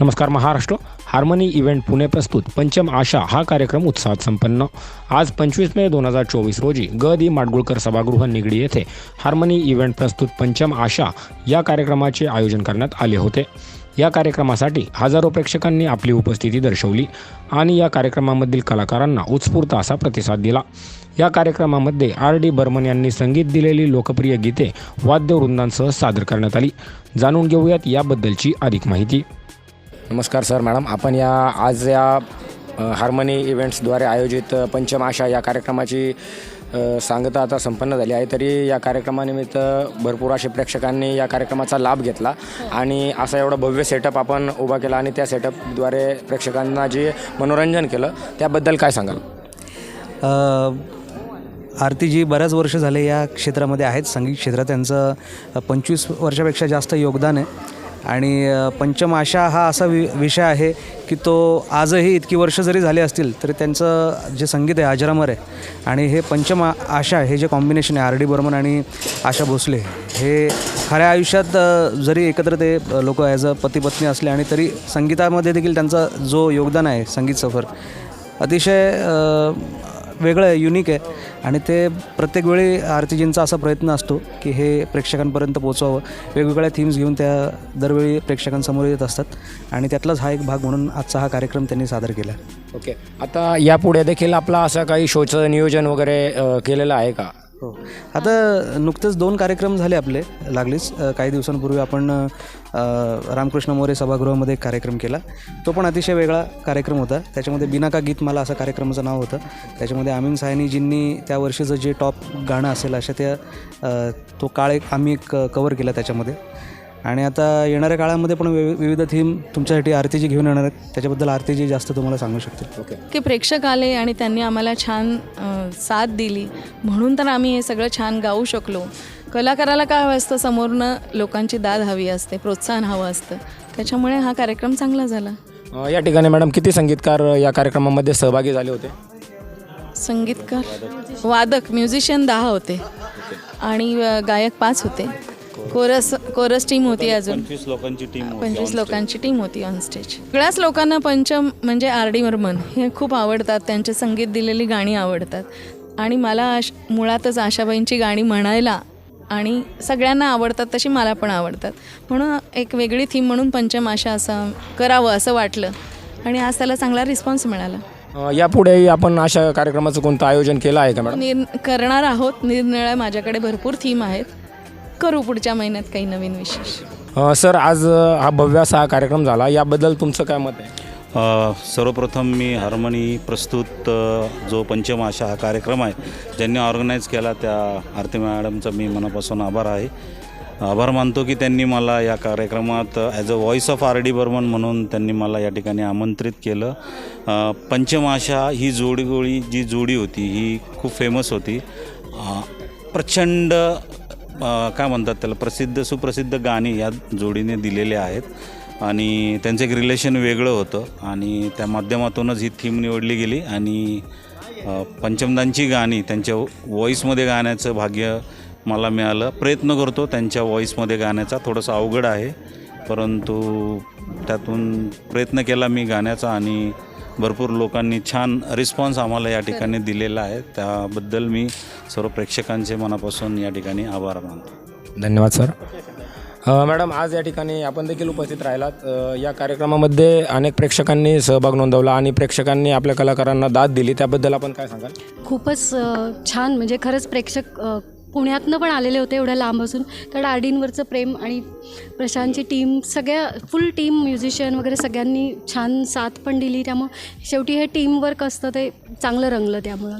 नमस्कार Maharashtra. Harmony event Pune प्रस्तुत. पंचम आशा. हा कार्यक्रम उत्साहात संपन्न. आज पंचवीस मे दोन हजार चोवीस रोजी ग दि माडगुळकर सभागृह निगडी येथे हार्मनी इव्हेंट प्रस्तुत पंचम आशा या कार्यक्रमाचे आयोजन करण्यात आले होते. या कार्यक्रमासाठी हजारो प्रेक्षकांनी आपली उपस्थिती दर्शवली आणि या कार्यक्रमामधील कलाकारांना उत्स्फूर्त असा प्रतिसाद दिला. या कार्यक्रमामध्ये आर डी बर्मन यांनी संगीत दिलेली लोकप्रिय गीते वाद्यवृंदांसह सादर करण्यात आली. जाणून घेऊयात याबद्दलची अधिक माहिती. नमस्कार सर मॅडम. आपण या आज या हार्मनी इव्हेंट्सद्वारे आयोजित पंचम आशा या कार्यक्रमाची सांगता आता संपन्न झाली आहे. तरी या कार्यक्रमानिमित्त भरपूर असे प्रेक्षकांनी या कार्यक्रमाचा लाभ घेतला आणि असा एवढा भव्य सेटअप आपण उभा केला आणि त्या सेटअपद्वारे प्रेक्षकांना जे मनोरंजन केलं त्याबद्दल काय सांगाल? आरतीजी बऱ्याच वर्ष झाले या क्षेत्रामध्ये आहेत. संगीत क्षेत्रात त्यांचं पंचवीस वर्षापेक्षा जास्त योगदान आहे. आणि पंचम आशा हा असा वि विषय आहे की तो आजही इतकी वर्ष जरी झाली असतील तरी त्यांचं जे संगीत आहे अजरामर आहे आणि हे पंचम आशा हे जे कॉम्बिनेशन आहे आर डी बर्मन आणि आशा भोसले हे खऱ्या आयुष्यात जरी एकत्र ते लोक ॲज अ पती पत्नी असले आणि तरी संगीतामध्ये देखील त्यांचा जो योगदान आहे संगीत सफर अतिशय वेगळं आहे युनिक आहे. आणि ते प्रत्येक वेळी आरतीजींचा असा प्रयत्न असतो की हे प्रेक्षकांपर्यंत पोचवावं वेगवेगळ्या थीम्स घेऊन त्या दरवेळी प्रेक्षकांसमोर येत असतात. आणि त्यातलाच हा एक भाग म्हणून आजचा हा कार्यक्रम त्यांनी सादर केला ओके आता यापुढे देखील आपला असं काही शोचं नियोजन वगैरे केलेलं आहे का? आता नुकतेच दोन कार्यक्रम झाले आपले लागलीच. काही दिवसांपूर्वी आपण रामकृष्ण मोरे सभागृहामध्ये एक कार्यक्रम केला. तो पण अतिशय वेगळा कार्यक्रम होता. त्याच्यामध्ये बिना का गीत मला असं कार्यक्रमाचं नाव होतं. त्याच्यामध्ये आमिन सायनीजींनी त्या वर्षीचं जे टॉप गाणं असेल अशा त्या तो काळ एक आम्ही एक कवर केला त्याच्यामध्ये. आणि आता येणाऱ्या काळामध्ये पण विवि- विविध थीम तुमच्यासाठी आरतीजी घेऊन येणार आहेत. त्याच्याबद्दल आरतीजी जास्त तुम्हाला सांगू शकतील. ओके. की प्रेक्षक आले आणि त्यांनी आम्हाला छान अ, साथ दिली. म्हणून तर आम्ही हे सगळं छान गाऊ शकलो. कलाकाराला काय हवं असतं? समोरनं लोकांची दाद हवी असते प्रोत्साहन हवं असतं. त्याच्यामुळे हा कार्यक्रम चांगला झाला. अ, या ठिकाणी मॅडम किती संगीतकार या कार्यक्रमामध्ये सहभागी झाले होते? संगीतकार? वादक म्युझिशियन दहा होते. आणि अ, गायक पाच होते. कोरस कोरस टीम होती अजून. पंचवीस लोकांची टीम पंचवीस लोकांची टीम होती ऑन स्टेज सगळ्याच लोकांना पंचम म्हणजे आर डी वर्मन हे खूप आवडतात त्यांचे संगीत दिलेली गाणी आवडतात. आणि मला आश मुळातच आशाबाईंची गाणी म्हणायला आणि सगळ्यांना आवडतात तशी मला पण आवडतात. म्हणून एक वेगळी थीम म्हणून पंचम आशा असं करावं असं वाटलं. आणि आज त्याला चांगला रिस्पॉन्स मिळाला. यापुढेही आपण अशा कार्यक्रमाचं कोणतं आयोजन केलं आहे का मॅडम? निर करणार आहोत. निरनिळ्या माझ्याकडे भरपूर थीम आहेत. करू पुढच्या महिन्यात काही नवीन विशेष? अ, सर आज अ, हा भव्य असा हा कार्यक्रम झाला. याबद्दल तुमचं काय मत आहे? सर्वप्रथम मी हार्मनी प्रस्तुत अ, जो पंचमाशा हा कार्यक्रम आहे ज्यांनी ऑर्गनाईज केला त्या आरती मॅडमचा मी मनापासून आभार आहे. आभार मानतो की त्यांनी मला या कार्यक्रमात as a voice of R D Burman म्हणून त्यांनी मला या ठिकाणी आमंत्रित केलं. अ, पंचमाशा ही जोडीगोळी जी जोडी होती ही खूप फेमस होती. अ, प्रचंड काय म्हणतात त्याला प्रसिद्ध सुप्रसिद्ध गाणी या जोडीने दिलेले आहेत. आणि त्यांचं एक रिलेशन वेगळं होतं. आणि त्या माध्यमातूनच ही थीम निवडली गेली. आणि पंचमदांची गाणी त्यांच्या व्हॉईसमध्ये गाण्याचं भाग्य मला मिळालं. प्रयत्न करतो त्यांच्या व्हॉईसमध्ये गाण्याचा. थोडंसं अवघड आहे. परंतु त्यातून प्रयत्न केला मी गाण्याचा. आणि भरपूर लोकांनी छान रिस्पॉन्स आम्हाला या ठिकाणी दिलेला आहे. त्याबद्दल मी सर्व प्रेक्षकांचे मनापासून या ठिकाणी आभार मानतो. धन्यवाद सर. मॅडम आज या ठिकाणी आपण देखील उपस्थित राहिलात. या कार्यक्रमामध्ये अनेक प्रेक्षकांनी सहभाग नोंदवला आणि प्रेक्षकांनी आपल्या कलाकारांना दाद दिली. त्याबद्दल आपण काय सांगाल? खूपच छान म्हणजे खरंच प्रेक्षक पुण्यातनं पण आलेले होते एवढ्या लांब असून कारण आरडींवरचं प्रेम आणि प्रशांतची टीम सगळ्या फुल टीम म्युझिशियन वगैरे सगळ्यांनी छान साथ पण दिली. त्यामुळं शेवटी हे टीमवर्क असतं ते चांगलं रंगलं त्यामुळं.